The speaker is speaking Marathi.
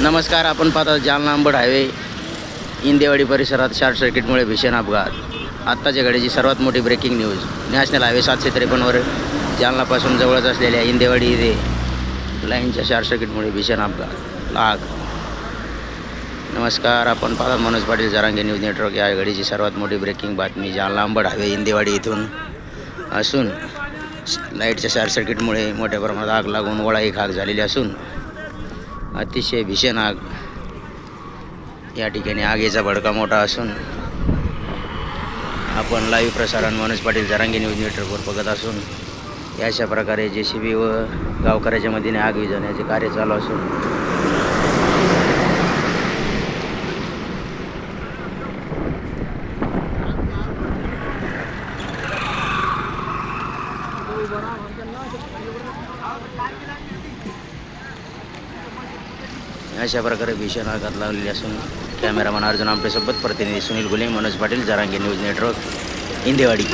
नमस्कार आपण पाहता जालना आंबड हायवे इंदेवाडी परिसरात शॉर्ट सर्किटमुळे भीषण अपघात. आत्ताच्या घडीची सर्वात मोठी ब्रेकिंग न्यूज नॅशनल हायवे सातशे त्रेपन्नवर जालनापासून जवळच असलेल्या इंदेवाडी इथे लाईनच्या शॉर्ट सर्किटमुळे भीषण अपघात. लाग नमस्कार आपण पाहता मनोज पाटील जरांगे न्यूज नेटवर्क. या घडीची सर्वात मोठी ब्रेकिंग बातमी जालना आंबड हायवे इंदेवाडी इथून असून लाईटच्या शॉर्ट सर्किटमुळे मोठ्या प्रमाणात आग लागून वळा एक आग झालेली असून अतिशय भीषण आग या ठिकाणी आगीचा भडका मोठा असून आपण लाईव्ह प्रसारण मनोज पाटील जरांगी न्यूज नेटवर्कवर बघत असून या अशा प्रकारे जे सी बी व गावकऱ्याच्या मदतीने आग विजवण्याचे कार्य चालू असून अशा प्रकारे भीषण आघात लावलेली असून कॅमेरामन अर्जुन आमटेसोबत प्रतिनिधी सुनील गुले मनोज पाटील जरांगे न्यूज नेटवर्क इंदेवाडी.